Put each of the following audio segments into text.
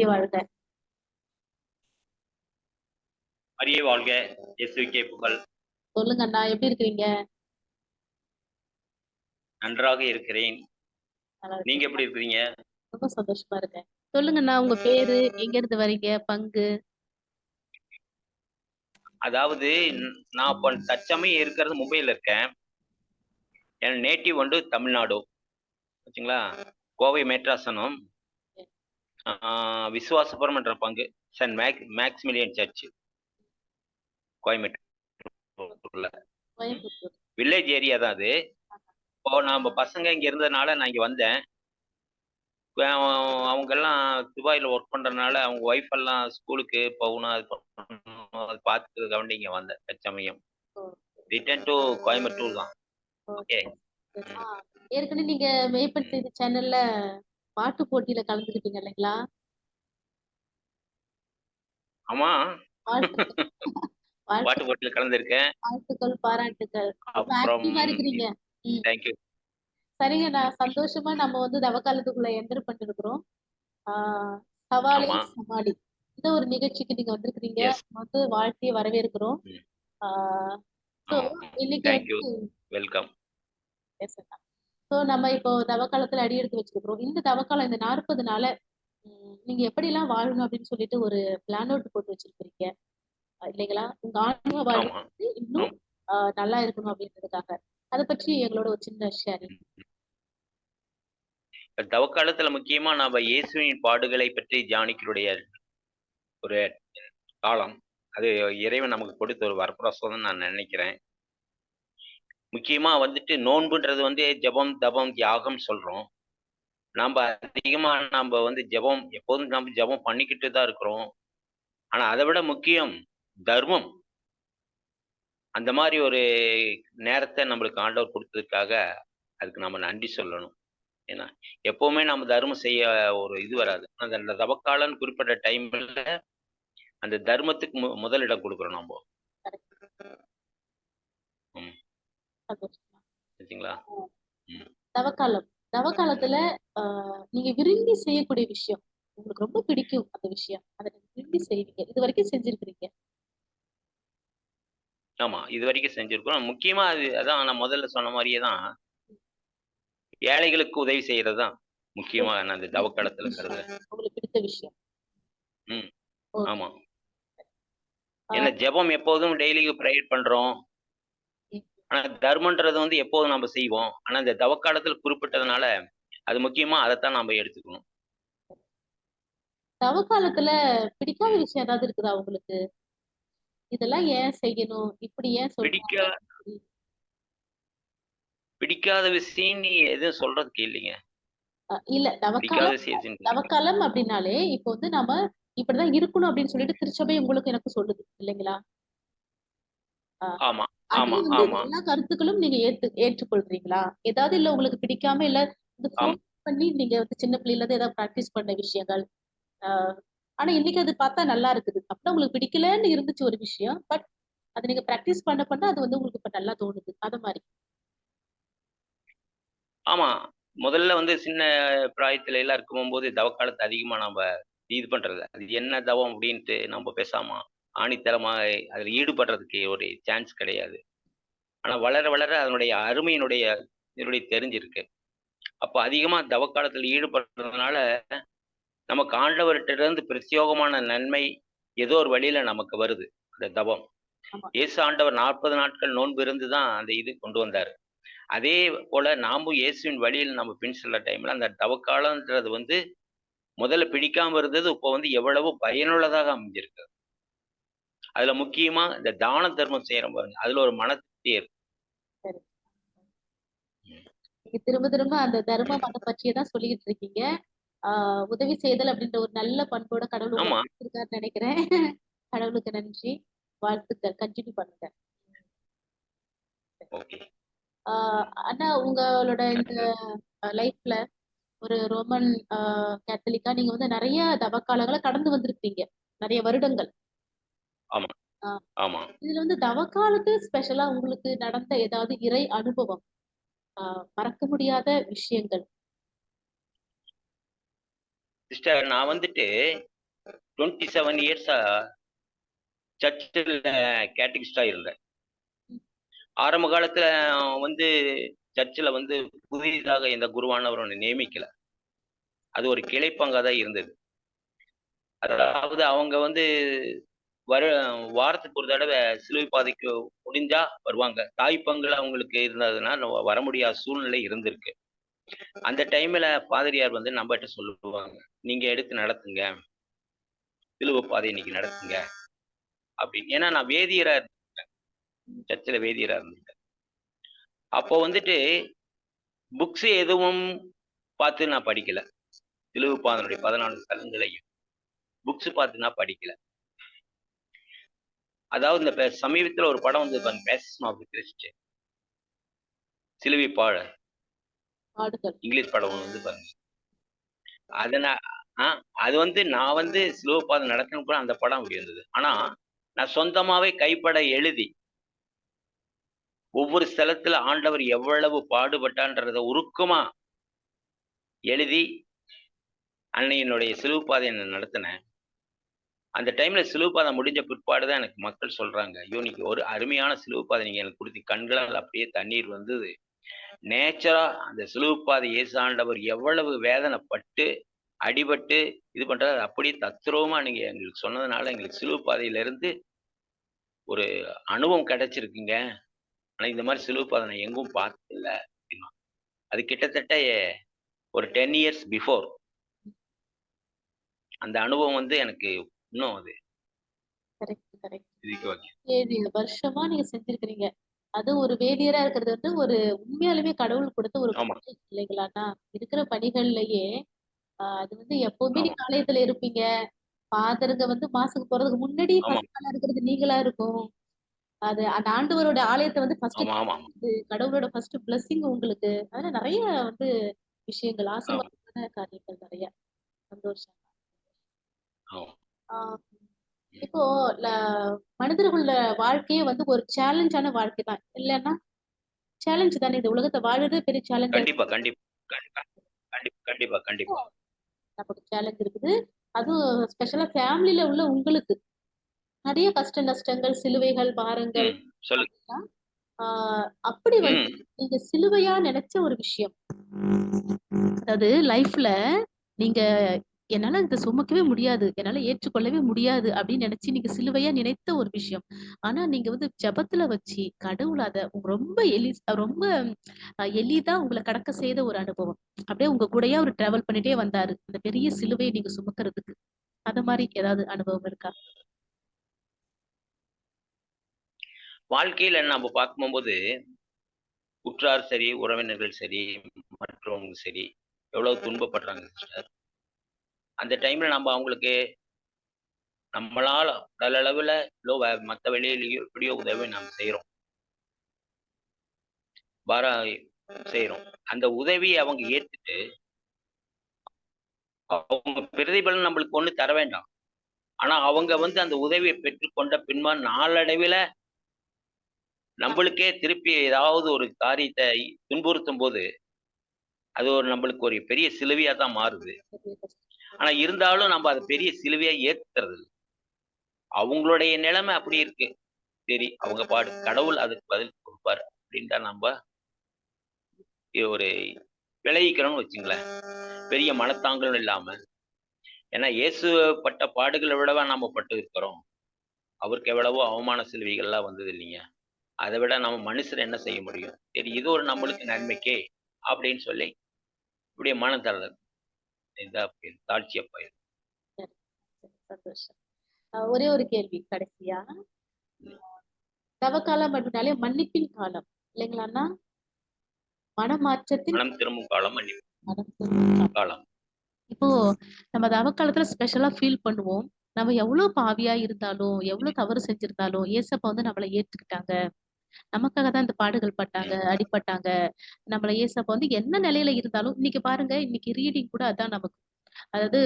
மரிய வாழ்க. மரியே வாழ்க. இயேசுக்கே புகழ் சொல்லுங்க அண்ணா எப்படி இருக்கிறீங்க? நன்றாக இருக்கிறேன். நீங்க? எப்படி இருக்கிறீங்க? ரொம்ப சந்தோஷமா இருக்கேன். சொல்லுங்க அண்ணா உங்க பேரு எங்க இருந்து வரீங்க பங்கு? அதாவது நான் இப்போ தற்சமயம் இருக்கிறது மும்பையில் இருக்கேன். என் நேட்டிவ் வந்து தமிழ்நாடு. ஓகேங்களா கோவை மேட்ராசனம் ஆஹ் விசுவாசபுரம் என்ற பங்கு. சென்ட் மேக் மேக்ஸ்மிலியன் சர்ச் கோயம்புத்தூர்ல. கோயம்புத்தூர். வில்லேஜ் ஏரியா தான் அது. இப்போ நம்ம பசங்க இங்க இருந்ததுனால நான் இங்க வந்தேன். அவங்க எல்லாம் துபாயில் ஒர்க் பண்றதுனால அவங்க ஒய்ஃப் எல்லாம் ஸ்கூலுக்கு போகணும் அது அது பார்த்துக்கிறதுக்காண்டி இங்க வந்தேன் தற்சமயம் ரிட்டர்ன் டு கோயம்புத்தூர் தான். ஓகே ஏற்கனவே நீங்க மேய்ப்பன் சேனல்ல பாட்டு போட்டியில கலந்துக்கிட்டீங்க இல்லைங்களா? ஆமா. பாட்டு போட்டியில் கலந்துருக்கேன். வாழ்த்துக்கள் பாராட்டுக்கள். ஆக்டிவா இருக்கிறீங்க. தேங்க்யூ சரிங்க நான் சந்தோஷமா நம்ம வந்து தவக்காலத்துக்குள்ள என்டர் பண்ணிருக்கிறோம். சவாலே. சமாளி. இந்த ஒரு நிகழ்ச்சிக்கு நீங்க வந்திருக்கிறீங்க. வந்து வாழ்த்தி வரவேற்கிறோம். இன்னைக்கு வெல்கம் பேசலாம் ஸோ நம்ம இப்போ தவக்காலத்துல அடி எடுத்து வச்சிருக்கிறோம். இந்த தவக்காலம் இந்த நாற்பது நாள நீங்க எப்படிலாம் வாழணும் அப்படின்னு சொல்லிட்டு ஒரு பிளான் அவுட் போட்டு வச்சிருக்கிறீங்க? இல்லைங்களா? உங்க ஆன்மீக வாழ்க்கை இன்னும் நல்லா இருக்கணும் அப்படின்றதுக்காக. அதை பற்றி எங்களோட ஒரு சின்ன ஷேரிங் தவக்காலத்துல முக்கியமா நாம இயேசுவின் பாடுகளை பற்றி தியானிக்கிறோடைய ஒரு காலம். அது இறைவன் நமக்கு கொடுத்த ஒரு வரப்பிரசாதம் நான் நினைக்கிறேன். முக்கியமா வந்துட்டு நோன்புன்றது வந்து ஜெபம் தபம் தியாகம் சொல்றோம். நாம அதிகமா நம்ம வந்து ஜெபம் எப்போதும் நம்ம ஜெபம் பண்ணிக்கிட்டு தான் இருக்கிறோம். ஆனா அதை விட முக்கியம் தர்மம். அந்த மாதிரி ஒரு நேரத்தை நம்மளுக்கு ஆண்டவர் கொடுத்ததுக்காக அதுக்கு நம்ம நன்றி சொல்லணும். ஏன்னா எப்பவுமே நம்ம தர்மம் செய்ய ஒரு இது வராது. அந்த அந்த தவக்காலன்னு குறிப்பிட்ட டைம்ல அந்த தர்மத்துக்கு மு முதலிடம் கொடுக்குறோம் நம்ம சரிங்களா? தவக்காலம். தவக்காலத்துல நீங்க விரும்பி செய்யக்கூடிய விஷயம் உங்களுக்கு ரொம்ப பிடிக்கும் அந்த விஷயம் அதை நீங்க விரும்பி செய்வீங்க. இது வரைக்கும் செஞ்சிருக்கிறீங்க. ஆமா இது வரைக்கும் செஞ்சிருக்கிறோம். முக்கியமா அது அதான் நான் முதல்ல சொன்ன மாதிரியே தான் ஏழைகளுக்கு உதவி செய்யறது தான் முக்கியமா நான் அந்த தவக்காலத்துல இருக்கிறது. உங்களுக்கு பிடித்த விஷயம். ம். ஆமா. ஏன்னா ஜெபம் எப்போதும் டெய்லி ப்ரேயர் பண்றோம். ஆனா தர்மன்றது வந்து எப்போதும் நம்ம செய்வோம். ஆனா இந்த தவக்காலத்துல குறிப்பிட்டதுனால அது முக்கியமா அதைத்தான் நம்ம எடுத்துக்கணும். தவக்காலத்துல பிடிக்காத விஷயம் ஏதாவது இருக்குதா உங்களுக்கு? இதெல்லாம் ஏன் செய்யணும்? இப்படி ஏன் பிடிக்க பிடிக்காத விஷயம் நீ எதுவும் சொல்றதுக்கு இல்லைங்க இல்ல. தவக்காலம் தவக்காலம் அப்படின்னாலே இப்போ வந்து நாம இப்படிதான் இருக்கணும் அப்படின்னு சொல்லிட்டு திருச்சபை உங்களுக்கு எனக்கு சொல்லுது இல்லைங்களா? ஆமா. எல்லா கருத்துக்களும் நீங்க ஏத்து ஏற்றுக்கொள்றீங்களா? ஏதாவது இல்ல உங்களுக்கு பிடிக்காம இல்ல பண்ணி நீங்க வந்து சின்ன பிள்ளைல இருந்து ஏதாவது ப்ராக்டிஸ் பண்ண விஷயங்கள் ஆனா இன்னைக்கு அது பார்த்தா நல்லா இருக்குது. அப்படின்னா உங்களுக்கு பிடிக்கலன்னு இருந்துச்சு ஒரு விஷயம் பட் அது நீங்க ப்ராக்டிஸ் பண்ண பண்ண அது வந்து உங்களுக்கு இப்ப நல்லா தோணுது. அத மாதிரி. ஆமா. முதல்ல வந்து சின்ன பிராயத்துல எல்லாம் இருக்கும்போது தவக்காலத்தை அதிகமா நம்ம இது பண்றது. அது என்ன தவம் அப்படின்ட்டு நம்ம பேசாம ஆணித்தரமா அதுல ஈடுபடுறதுக்கு ஒரு சான்ஸ் கிடையாது. ஆனா வளர வளர அதனுடைய அருமையினுடைய இதனுடைய தெரிஞ்சிருக்கு. அப்போ அதிகமா தவக்காலத்துல ஈடுபடுறதுனால நமக்கு ஆண்டவர்கிட்ட இருந்து பிரத்யோகமான நன்மை ஏதோ ஒரு வழியில நமக்கு வருது அந்த தவம். இயேசு ஆண்டவர் நாற்பது நாட்கள் நோன்பு இருந்து தான் அந்த இது கொண்டு வந்தாரு. அதே போல நாமும் இயேசுவின் வழியில் நம்ம பின் செல்ல டைம்ல அந்த தவக்காலன்றது வந்து முதல்ல பிடிக்காம இருந்தது இப்போ வந்து எவ்வளவு பயனுள்ளதாக அமைஞ்சிருக்கு. அதுல முக்கியமா இந்த தான தர்மம் செய்யறோம் பாருங்க. அதுல ஒரு மன நீங்க திரும்ப திரும்ப அந்த தர்மம் அதை பற்றியே தான் சொல்லிட்டு இருக்கீங்க. ஆஹ் உதவி செய்தல் அப்படின்ற ஒரு நல்ல பண்போட கடவுள் நினைக்கிறேன். கடவுளுக்கு நன்றி. வாழ்த்துக்கள். கண்டினியூ பண்ணுங்க. அண்ணா உங்களோட இந்த லைஃப்ல ஒரு ரோமன் கேத்தலிக்கா நீங்க வந்து நிறைய தவக்காலங்களை கடந்து வந்திருக்கீங்க நிறைய வருடங்கள். ஆமா. இதுல வந்து தவக்காலத்து ஸ்பெஷலா உங்களுக்கு நடந்த ஏதாவது இறை அனுபவம்? மறக்க முடியாத விஷயங்கள். சிஸ்டர் நான் வந்துட்டு டுவெண்ட்டி செவன் இயர்ஸா சர்ச்சில் கேட்டகிஸ்டா இருந்தேன். ஆரம்ப காலத்துல வந்து சர்ச்சில் வந்து புதிதாக எந்த குருவானவர் ஒன்று நியமிக்கல. அது ஒரு கிளைப்பங்கா தான் இருந்தது. அதாவது அவங்க வந்து வர வாரத்துக்கு ஒரு தடவை சிலுவை பாதைக்கு முடிஞ்சா வருவாங்க. தாய்ப்பங்குல அவங்களுக்கு இருந்ததுன்னா வர முடியாத சூழ்நிலை இருந்திருக்கு. அந்த டைம்ல பாதிரியார் வந்து நம்மகிட்ட சொல்லுவாங்க. நீங்க எடுத்து நடத்துங்க. சிலுவை பாதை இன்னைக்கு நடத்துங்க. அப்படின்னு. ஏன்னா நான் வேதியரா இருந்தேன் சர்ச்சில் வேதியரா இருந்தேன் அப்போ வந்துட்டு புக்ஸ் எதுவும் பார்த்து நான் படிக்கல. சிலுவை பாதனுடைய பதினாலு கலங்களையும். புக்ஸ் பார்த்து நான் படிக்கல. அதாவது இந்த சமீபத்துல ஒரு படம் வந்து ஆஃப் கிறிஸ்ட் சிலுவை பாடுகள். இங்கிலீஷ் படம் வந்து பாருங்க. அதை நான் ஆ அது வந்து நான் வந்து சிலுவை பாதம் நடத்தணும் கூட அந்த படம் அப்படி இருந்தது. ஆனா நான் சொந்தமாவே கைப்பட எழுதி ஒவ்வொரு ஸ்தலத்துல ஆண்டவர் எவ்வளவு பாடுபட்டான்றத உருக்கமா எழுதி அன்னையினுடைய சிலுவை பாதையை நான் நடத்தினேன். அந்த டைம்ல சிலுவை முடிஞ்ச பிற்பாடு தான் எனக்கு மக்கள் சொல்றாங்க. ஐயோ நீங்க ஒரு அருமையான சிலுவை பாதை நீங்க எனக்கு கொடுத்து கண்களால் அப்படியே தண்ணீர் வந்தது. நேச்சரா அந்த சிலுவை பாதை எவ்வளவு வேதனைப்பட்டு அடிபட்டு இது பண்றது அது அப்படியே தத்ரூபமா நீங்க எங்களுக்கு சொன்னதுனால எங்களுக்கு சிலுவை ஒரு அனுபவம் கிடைச்சிருக்குங்க. ஆனா இந்த மாதிரி சிலுவை நான் எங்கும் பார்த்ததில்ல அப்படின்னா அது கிட்டத்தட்ட ஒரு டென் இயர்ஸ் பிஃபோர் அந்த அனுபவம் வந்து எனக்கு இன்னும் அது. ஏழு வருஷமா நீங்க செஞ்சிருக்கிறீங்க. அது ஒரு வேதியரா இருக்கிறது வந்து ஒரு உண்மையாலுமே கடவுள் கொடுத்த ஒரு இல்லைங்களாண்ணா இருக்கிற பணிகள்லயே அது வந்து எப்பவுமே. நீங்க ஆலயத்துல இருப்பீங்க. ஃபாதருங்க வந்து மாசுக்கு போறதுக்கு முன்னாடி ஆமா. ஃபர்ஸ்ட் இருக்கிறது நீங்களா இருக்கும். அது அந்த ஆண்டவரோட ஆலயத்தை வந்து ஃபர்ஸ்ட் கடவுளோட ஃபர்ஸ்ட் பிளஸிங் உங்களுக்கு. அதனால நிறைய வந்து விஷயங்கள் ஆசீர்வாதமான காரியங்கள் நிறைய. சந்தோஷம். இப்போ மனிதர்களோட வாழ்க்கையே வந்து ஒரு சேலஞ்சான வாழ்க்கை தான். இல்லைன்னா சேலஞ்ச் தானே இந்த உலகத்தை வாழுறதே? பெரிய சேலஞ்ச் கண்டிப்பா கண்டிப்பா கண்டிப்பா கண்டிப்பா நமக்கு சேலஞ்ச் இருக்குது. அதுவும் ஸ்பெஷலா ஃபேமிலில உள்ள உங்களுக்கு. நிறைய கஷ்ட நஷ்டங்கள் சிலுவைகள் பாரங்கள் அப்படி வந்து நீங்க சிலுவையா நினைச்ச ஒரு விஷயம். அதாவது லைஃப்ல நீங்க என்னால இதை சுமக்கவே முடியாது. என்னால ஏற்றுக்கொள்ளவே முடியாது அப்படின்னு நினைச்சு நீங்க சிலுவையா நினைத்த ஒரு விஷயம். ஆனா நீங்க வந்து ஜெபத்துல வச்சு கடவுள் அதை உங்க ரொம்ப எளி ரொம்ப எளிதா உங்களை கடக்க செய்த ஒரு அனுபவம். அப்படியே உங்க கூடயே அவர் டிராவல் பண்ணிட்டே வந்தாரு. அந்த பெரிய சிலுவையை நீங்க சுமக்கிறதுக்கு. அத மாதிரி ஏதாவது அனுபவம் இருக்கா? வாழ்க்கையில நம்ம பார்க்கும்போது உற்றார் சரி உறவினர்கள் சரி மற்றவங்க சரி எவ்வளவு துன்பப்படுறாங்க சிஸ்டர் அந்த டைம்ல நம்ம அவங்களுக்கு நம்மளால உடல் அளவுல இல்லோ மற்ற மத்த வெளியிலயோ எப்படியோ உதவி நாம் செய்யறோம் வர செய்யறோம் அந்த உதவியை அவங்க ஏத்துட்டு அவங்க பிரதிபலன் நம்மளுக்கு ஒண்ணு தர வேண்டாம். ஆனா அவங்க வந்து அந்த உதவியை பெற்றுக்கொண்ட பின்பா நாளடைவில நம்மளுக்கே திருப்பி ஏதாவது ஒரு காரியத்தை துன்புறுத்தும் போது அது ஒரு நம்மளுக்கு ஒரு பெரிய சிலுவையா தான் மாறுது ஆனா இருந்தாலும் நம்ம அதை பெரிய சிலுவையா ஏத்துறது இல்ல. அவங்களுடைய நிலைமை அப்படி இருக்கு. சரி அவங்க பாடு கடவுள் அதுக்கு பதில் கொடுப்பாரு அப்படின்னு தான் நம்ம இது ஒரு விளைவிக்கிறோம்னு வச்சுங்களேன். பெரிய மனத்தாங்களும் இல்லாம. ஏன்னா இயேசு பட்ட பாடுகளை விடவா நாம பட்டு இருக்கிறோம் அவருக்கு எவ்வளவோ அவமான சிலுவைகள்லாம் வந்தது இல்லைங்க. அதை விட நம்ம மனுஷன் என்ன செய்ய முடியும்? சரி இது ஒரு நம்மளுக்கு நன்மைக்கே அப்படின்னு சொல்லி இப்படியே மனம் தளர் இதா தாழ்ச்சியா சரி, சந்தோஷம். அஹ் ஒரே ஒரு கேள்வி கடைசியா? தவக்காலம் அப்படின்னாலே மன்னிப்பின் காலம் இல்லைங்களாண்ணா? மனமாற்றத்தின் மனம் திரும்பும் காலம் மன்னிப்பு. மனம் திரும்பும் காலம். காலம். இப்போ நம்ம தவக்காலத்துல ஸ்பெஷலா ஃபீல் பண்ணுவோம். நம்ம எவ்வளவு பாவியா இருந்தாலும் எவ்வளவு தவறு செஞ்சிருந்தாலும் ஏசப்பா வந்து நம்மளை ஏத்துக்கிட்டாங்க. நமக்காக தான் இந்த பாடுகள் பட்டாங்க அடிபட்டாங்க. நம்மள ஏசப்பா வந்து என்ன நிலையில இருந்தாலும் இன்னைக்கு பாருங்க இன்னைக்கு ரீடிங் கூட அதான் நமக்கு. அதாவது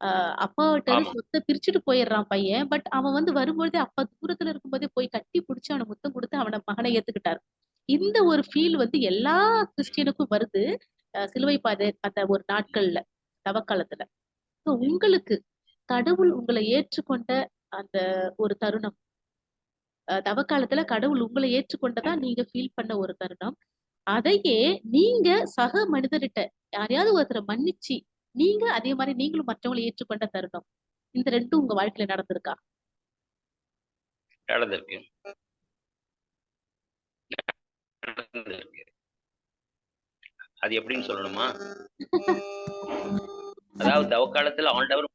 ஆஹ் அப்பாவிட்ட. சொத்தை பிரிச்சுட்டு போயிடுறான் பையன். பட் அவன் வந்து வரும்பொழுதே அப்பா தூரத்துல இருக்கும்போதே போய் கட்டி பிடிச்சு அவனை முத்தம் கொடுத்து அவனை மகனை ஏத்துக்கிட்டாரு. இந்த ஒரு ஃபீல் வந்து எல்லா கிறிஸ்டியனுக்கும் வருது அஹ் சிலுவை பாதை அந்த ஒரு நாட்கள்ல தவக்காலத்துல. உங்களுக்கு கடவுள் உங்களை ஏற்றுக்கொண்ட அந்த ஒரு தருணம் அஹ் தவக்காலத்துல கடவுள் உங்களை ஏற்றுக்கொண்டதா நீங்க ஃபீல் பண்ண ஒரு தருணம். அதையே நீங்க சக மனிதர்கிட்ட யாரையாவது ஒருத்தரை மன்னிச்சு நீங்க அதே மாதிரி நீங்களும் மற்றவங்களை ஏற்றுக்கொண்ட தருணம். இந்த ரெண்டும் உங்க வாழ்க்கையில நடந்திருக்கா? நடந்திருக்கு. அது எப்படின்னு சொல்லணுமா? அதாவது தவக்காலத்துல ஆண்டவர்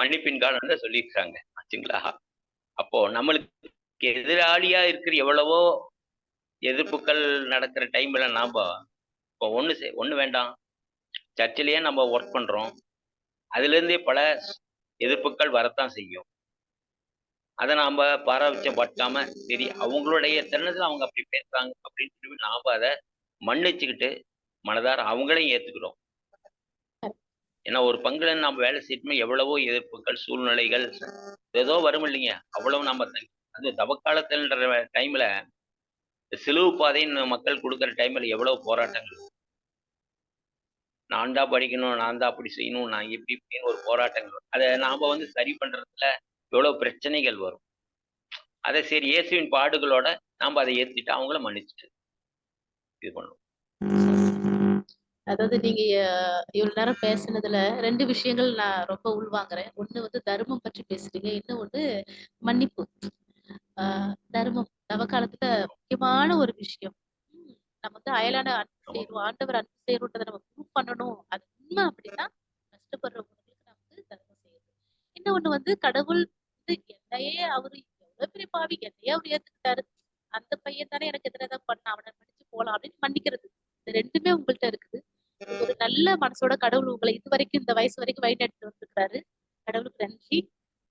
மன்னிப்பின் காலம் தான் சொல்லியிருக்காங்க. ஆச்சுங்களா? அப்போ நம்மளுக்கு எதிராளியா இருக்கிற எவ்வளவோ எதிர்ப்புகள் நடக்கிற டைம்ல நாம இப்போ ஒண்ணு செய்- ஒண்ணு வேண்டாம். சர்ச்சிலேயே நம்ம ஒர்க் பண்றோம். அதுல இருந்தே பல எதிர்ப்புகள் வரத்தான் செய்யும். அதை நாம பாரபட்சம் பட்டாம சரி அவங்களுடைய தருணத்துல அவங்க அப்படி பேசுறாங்க அப்படின்னு சொல்லி நாம அதை மன்னிச்சுக்கிட்டு மனதார அவங்களையும் ஏத்துக்கிறோம். ஏன்னா ஒரு பங்குல நம்ம வேலை செய்யணுமே எவ்வளவோ எதிர்ப்புகள் சூழ்நிலைகள் ஏதோ வரும் இல்லைங்க. அவ்வளவு நம்ம தங்கி- அது தவக்காலத்துன்ற டைம்ல சிலுவு பாதைன்னு மக்கள் கொடுக்குற டைம்ல எவ்வளவு போராட்டங்கள்? நான் தான் படிக்கணும் நான் தான் அப்படி செய்யணும் நான் எப்படி இப்படின்னு ஒரு போராட்டங்கள் அதை நாம வந்து சரி பண்றதுல எவ்வளவு பிரச்சனைகள் வரும். அதை சரி இயேசுவின் பாடுகளோட நாம அதை ஏத்துட்டு அவங்கள மன்னிச்சுட்டு இது பண்ணுவோம். அதாவது நீங்க இவ்வளவு நேரம் பேசுனதுல ரெண்டு விஷயங்கள் நான் ரொம்ப உள்வாங்குறேன். ஒண்ணு வந்து தர்மம் பற்றி பேசுறீங்க இன்னும் ஒண்ணு மன்னிப்பு. ஆஹ் தர்மம். நவகாலத்துல முக்கியமான ஒரு விஷயம். நம்ம வந்து அயலான அன்பு செய்யணும் ஆண்டவர் அன்பு செய்யணுன்றதை நம்ம ப்ரூவ் பண்ணணும். அது உண்மை அப்படின்னா கஷ்டப்படுறவங்களுக்கு நம்ம வந்து தர்மம் செய்யணும் இன்னொன்னு வந்து கடவுள் வந்து என்னையே அவரு எவ்வளவு பெரிய பாவி என்னையே அவர் ஏத்துக்கிட்டாரு. அந்த பையன் தானே எனக்கு எதிராக தான் பண்ண அவனை மன்னிச்சு போலாம் அப்படின்னு மன்னிக்கிறது. இது ரெண்டுமே உங்கள்கிட்ட இருக்குது. ஒரு நல்ல மனசோட கடவுள் உங்களை இது வரைக்கும் இந்த வயசு வரைக்கும் வழிநடத்தி வந்திருக்கிறாரு கடவுளுக்கு நன்றி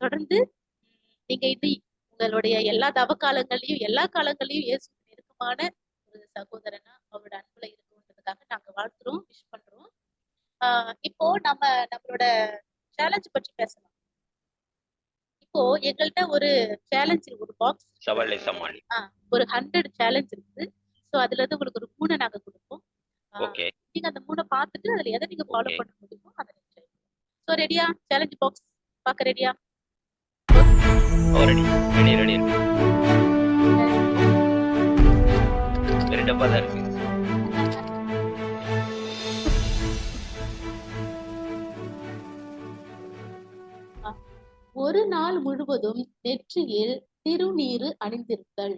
தொடர்ந்து உம், நீங்க இது உங்களுடைய எல்லா தவ காலங்கள்லயும் எல்லா காலங்கள்லயும் இயேசு நெருக்கமான ஒரு சகோதரனா அவரோட அன்புல இருக்கணுன்றதுக்காக நாங்க வாழ்த்துறோம் விஷ் பண்றோம். ஆஹ் இப்போ நம்ம நம்மளோட சேலஞ்ச் பற்றி பேசலாம். இப்போ எங்கள்கிட்ட ஒரு சேலஞ்ச் ஒரு பாக்ஸ் ஒரு ஹண்ட்ரட் சேலஞ்ச் இருக்குது. ஸோ அதுல இருந்து உங்களுக்கு ஒரு மூணை நாங்க கொடுப்போம். நீங்க அந்த மூணை பார்த்துட்டு அதுல எதை நீங்க ஃபாலோ. பண்ண முடியுமோ அதை ஸோ ரெடியா சேலஞ்ச் பாக்ஸ் பார்க்க ரெடியா ரெடி ரெடி ரெடி ரெண்டு டப்பா தான் இருக்கு ஒரு நாள் முழுவதும் நெற்றியில் திருநீறு அணிந்திருத்தல்.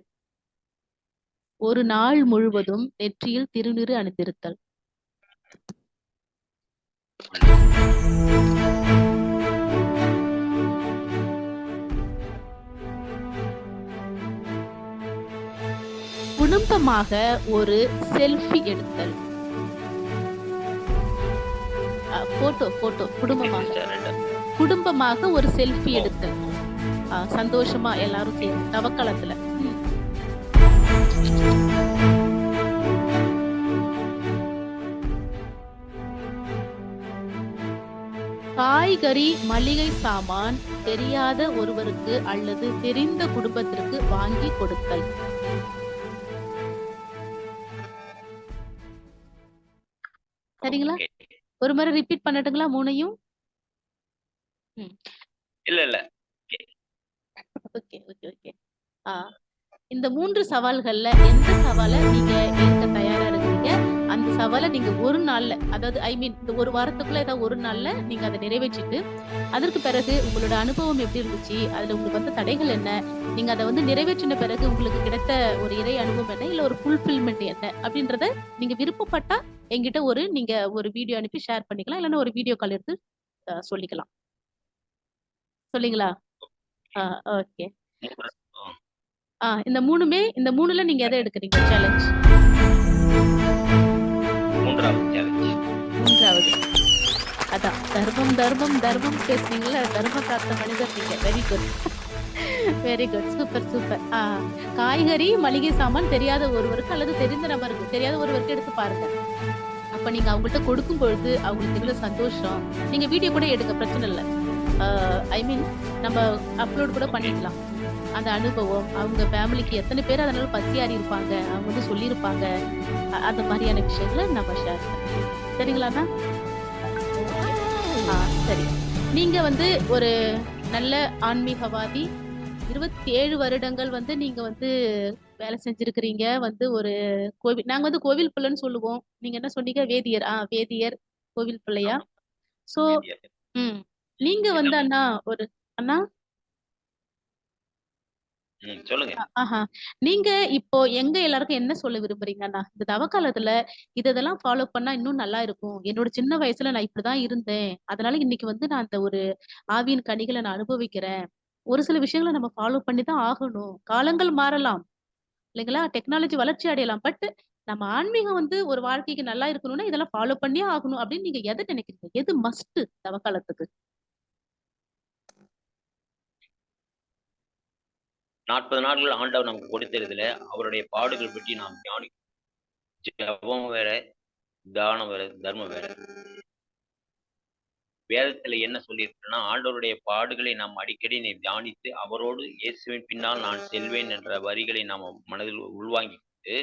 ஒரு நாள் முழுவதும் நெற்றியில் திருநீறு அணிந்திருத்தல். குடும்பமாக ஒரு செல்ஃபி எடுத்தல். போட்டோ போட்டோ குடும்பமாக. குடும்பமாக ஒரு செல்ஃபி எடுத்தல். சந்தோஷமா எல்லாரும் சேர்ந்து தவக்காலத்துல. ம். காய்கறி மளிகை சாமான் தெரியாத ஒருவருக்கு அல்லது தெரிந்த குடும்பத்திற்கு வாங்கி கொடுத்தல். சரிங்களா. ஒரு முறை ரிப்பீட் பண்ணட்டுங்களா மூணையும்? இல்ல இல்ல. Okay okay okay. ஆ. இந்த மூன்று சவால்கள்ல எந்த சவாலை நீங்க ஏற்க தயாரா இருக்கீங்க அந்த சவாலை நீங்க ஒரு நாள்ல அதாவது ஐ மீன் இந்த ஒரு வாரத்துக்குள்ள ஏதாவது ஒரு நாள்ல நீங்க அதை நிறைவேற்றிட்டு அதற்கு பிறகு உங்களோட அனுபவம் எப்படி இருந்துச்சு? அதுல உங்களுக்கு வந்த தடைகள் என்ன? நீங்க அதை வந்து நிறைவேற்றின பிறகு உங்களுக்கு கிடைத்த ஒரு இறை அனுபவம் என்ன? இல்ல ஒரு ஃபுல்ஃபில்மெண்ட் என்ன? அப்படின்றத நீங்க விருப்பப்பட்டா என்கிட்ட ஒரு நீங்க ஒரு வீடியோ அனுப்பி ஷேர் பண்ணிக்கலாம். இல்லைன்னா ஒரு வீடியோ கால் எடுத்து சொல்லிக்கலாம். சொல்லிங்களா? ஓகே. ஆ இந்த மூணுமே இந்த மூணுல நீங்க எதை எடுக்கிறீங்க? சேலஞ்ச் மூன்றாவது சேலஞ்ச் மூன்றாவது. அதான். தர்மம் தர்மம் தர்மம் பேசுனீங்கல்ல? தர்ம காத்த மனிதர் நீங்க. Very good very good super super ஆ காய்கறி மளிகை சாமான் தெரியாத ஒருவருக்கு அல்லது தெரிந்த நபருக்கு தெரியாத ஒருவருக்கு எடுத்து பாருங்க. அப்ப நீங்க அவங்கள்ட்ட கொடுக்கும் பொழுது அவங்களுக்கு எவ்வளவு சந்தோஷம். நீங்க வீடியோ கூட எடுக்க பிரச்சனை இல்லை. ஐ மீன் நம்ம அப்லோட் கூட பண்ணிக்கலாம். அந்த அனுபவம் அவங்க ஃபேமிலிக்கு எத்தனை பேர் அதனால பசியாறி இருப்பாங்க அவங்க வந்து சொல்லியிருப்பாங்க. அந்த மாதிரியான விஷயங்களை நம்ம ஷேர் சரிங்களாண்ணா ஆ சரி. நீங்க வந்து ஒரு நல்ல ஆன்மீகவாதி இருபத்தி ஏழு வருடங்கள் வந்து நீங்க வந்து வேலை செஞ்சிருக்கிறீங்க. வந்து ஒரு கோவில் நாங்க வந்து கோவில் பிள்ளைன்னு சொல்லுவோம். நீங்க என்ன சொன்னீங்க? வேதியர். ஆ வேதியர். கோவில் பிள்ளையா? சோ ம். நீங்க வந்து அண்ணா ஒரு அண்ணா? ஆஹா. நீங்க இப்போ எங்க எல்லாருக்கும் என்ன சொல்ல விரும்புறீங்க அண்ணா? இந்த தவக்காலத்துல இது இதெல்லாம் ஃபாலோ பண்ணா இன்னும் நல்லா இருக்கும். என்னோட சின்ன வயசுல நான் இப்படிதான் இருந்தேன். அதனால இன்னைக்கு வந்து நான் அந்த ஒரு ஆவியின் கனிகளை நான் அனுபவிக்கிறேன். ஒரு சில விஷயங்களை நம்ம ஃபாலோ பண்ணி தான் ஆகணும். காலங்கள் மாறலாம். இல்லைங்களா? டெக்னாலஜி வளர்ச்சி அடையலாம். பட் நம்ம ஆன்மீகம் வந்து ஒரு வாழ்க்கைக்கு நல்லா இருக்கணும்னா இதெல்லாம் ஃபாலோ பண்ணியே ஆகணும் அப்படின்னு நீங்க எதை நினைக்கிறீங்க? எது மஸ்ட் தவக்காலத்துக்கு நாற்பது நாட்கள் ஆண்டவர் நமக்கு கொடுத்ததுல அவருடைய பாடுகள் பற்றி நாம் தியானி ஜபம் வேற தானம் வேற தர்மம் வேற. வேதத்துல என்ன சொல்லியிருக்குன்னா ஆண்டவருடைய பாடுகளை நாம் அடிக்கடி நீ தியானித்து அவரோடு இயேசுவின் பின்னால் நான் செல்வேன் என்ற வரிகளை நாம் மனதில் உள்வாங்கிட்டு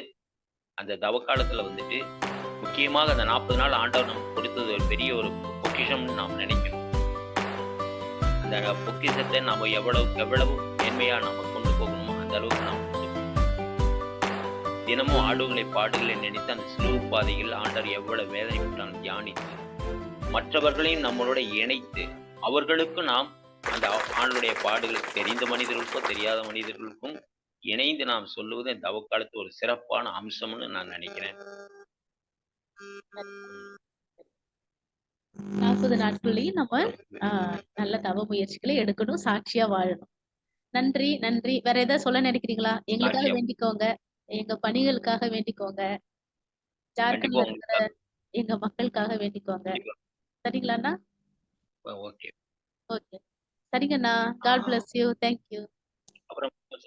அந்த தவக்காலத்துல வந்துட்டு முக்கியமாக அந்த நாற்பது நாள் ஆண்டவர் நமக்கு கொடுத்தது ஒரு பெரிய ஒரு பொக்கிஷம்னு நாம் நினைக்கணும் அந்த பொக்கிஷத்தை நாம் எவ்வளவு எவ்வளவு மேன்மையா நம்ம கொண்டு போகணுமோ அந்த அளவுக்கு நாம் தினமும் ஆடுகளை பாடுகளை நினைத்து அந்த சிலுவு பாதையில் ஆண்டவர் எவ்வளவு வேதனைப்பட்டாலும் தியானித்து மற்றவர்களையும் நம்மளோட இணைத்து அவர்களுக்கு நாம் அந்த ஆண்டுடைய பாடுகள் தெரிந்த மனிதர்களுக்கும் தெரியாத மனிதர்களுக்கும் இணைந்து நாம் சொல்லுவது இந்த தவக்காலத்து ஒரு சிறப்பான அம்சம்னு நான் நினைக்கிறேன். நாற்பது நாட்கள்லயும் நம்ம நல்ல தவ முயற்சிகளை எடுக்கணும் சாட்சியா வாழணும். நன்றி நன்றி. வேற ஏதாவது சொல்ல நினைக்கிறீங்களா? எங்களுக்காக. வேண்டிக்கோங்க. எங்க பணிகளுக்காக வேண்டிக்கோங்க. ஜார்க்கண்ட்ல இருக்கிற எங்க மக்களுக்காக வேண்டிக்கோங்க. சரிங்களாண்ணா? ஓகே. ஓகே. சரிங்கண்ணா. God bless you thank you அப்புறம்